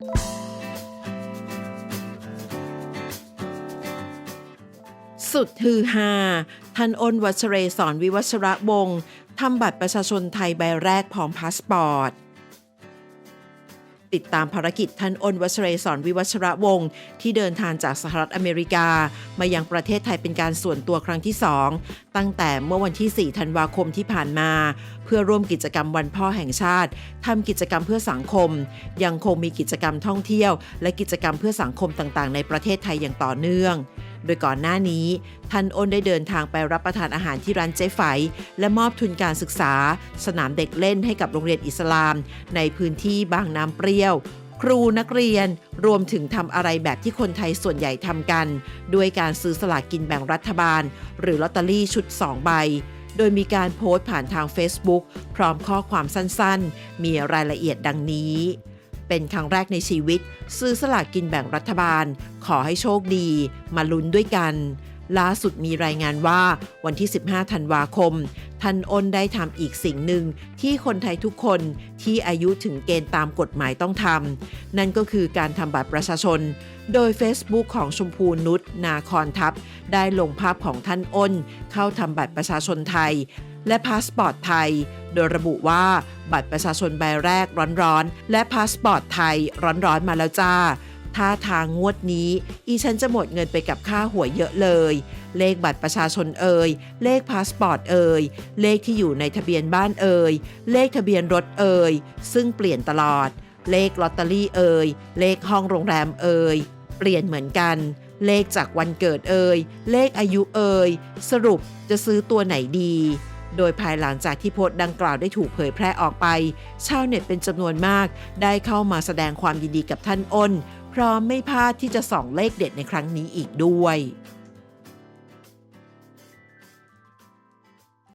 สุดฮือฮาท่านอ้นวัชเรศรวิวัชระวงศ์ทำบัตรประชาชนไทยใบแรกพร้อมพาสปอร์ต ติดตามภารกิจท่านอ้นวัชเรศรวิวัชระวงศ์ที่เดินทางจากสหรัฐอเมริกา มายังประเทศไทยเป็นการส่วนตัวครั้งที่ 2 ตั้งแต่เมื่อวันที่ 4 ธันวาคมที่ผ่านมา เพื่อร่วมกิจกรรมวันพ่อแห่งชาติทำกิจกรรมเพื่อสังคม ยังคงมีกิจกรรมท่องเที่ยว และกิจกรรมเพื่อสังคมต่างๆ ในประเทศไทยอย่างต่อเนื่อง โดยก่อนหน้านี้ท่านอ้นได้เดินทางไปรับประทานอาหารที่ร้านเจ๊ไฝและมอบทุนการศึกษา สนามเด็กเล่นให้กับโรงเรียนอิสลาม ในพื้นที่บางน้ำเปรี้ยว ครูนักเรียนรวมถึงทำอะไรแบบที่คนไทยส่วนใหญ่ทำกัน ด้วยการซื้อสลากกินแบ่งรัฐบาล หรือลอตเตอรี่ชุด 2 ใบโดยมีการโพสต์ผ่านทาง Facebook พร้อมข้อความสั้นๆ มีรายละเอียดดังนี้ เป็นครั้งแรกในชีวิต ซื้อสลากกินแบ่งรัฐบาล ขอให้โชคดี มาลุ้นด้วยกัน ล่าสุดมีรายงานว่าวันที่ 15 ธันวาคมท่านอ้นได้ทำอีกสิ่งหนึ่งที่คนไทยทุกคนที่อายุถึงเกณฑ์ตามกฎหมายต้องทำนั่นก็คือการทำบัตรประชาชน โดย Facebook ของชมพูนุชนาคอนทัพ ได้ลงภาพของท่านอ้น เข้าทำบัตรประชาชนไทย และพาสปอร์ตไทย โดยระบุว่าบัตรประชาชนใบแรกร้อนๆ และพาสปอร์ตไทยร้อนๆ มาแล้วจ้าท่าทางงวดนี้ อีฉันจะหมดเงินไปกับค่าหวยเยอะเลย เลขบัตรประชาชนเอ่ย เลขพาสปอร์ตเอ่ย เลขที่อยู่ในทะเบียนบ้านเอ่ย เลขทะเบียนรถเอ่ย ซึ่งเปลี่ยนตลอด เลขลอตเตอรี่เอ่ย เลขห้องโรงแรมเอ่ย เปลี่ยนเหมือนกัน เลขจากวันเกิดเอ่ย เลขอายุเอ่ย สรุปจะซื้อตัวไหนดี โดยภายหลังจากที่โพสต์ดังกล่าวได้ถูกเผยแพร่ออกไป ชาวเน็ตเป็นจำนวนมาก ได้เข้ามาแสดงความยินดีกับท่านอ้น พร้อมไม่พลาดที่จะส่องเลขเด็ดในครั้งนี้อีกด้วย